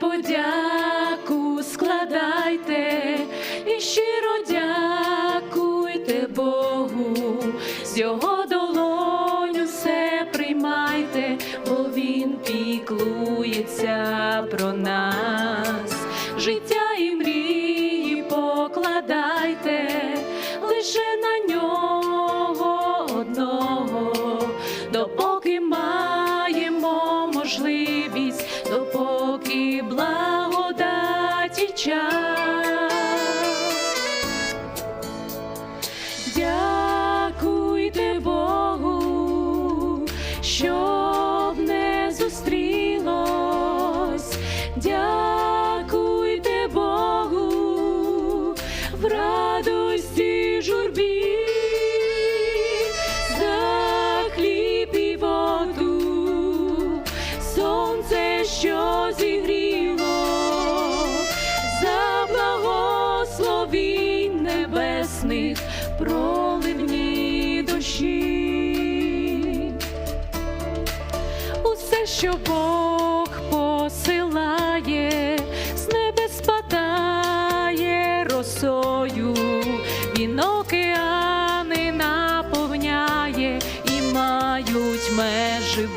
подяку складайте і щиро дякуйте Богу, з його долоню все приймайте, бо він піклується про нас, життя і мрії покладайте лише на нього одного, допоки маємо можливість, допоки child. Небесних проливні дощі. Усе, що Бог посилає, з небес спадає росою, він океани наповняє і мають межі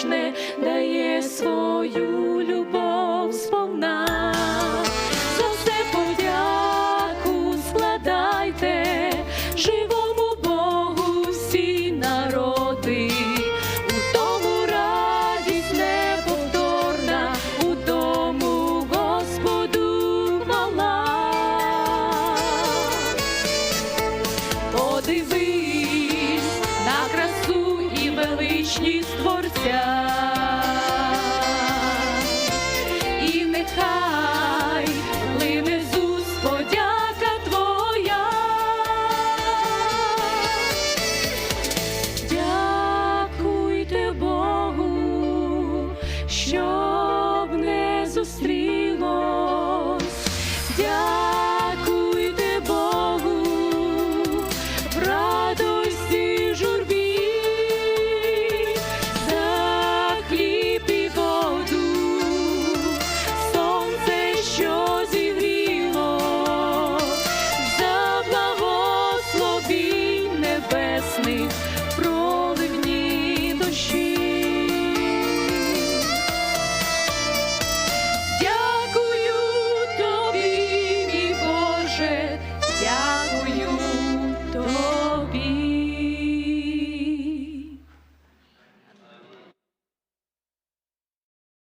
вдячне, дає свою величність Творця. і нехай лине зус подяка Твоя. Дякуйте Богу, щоб не зустріти.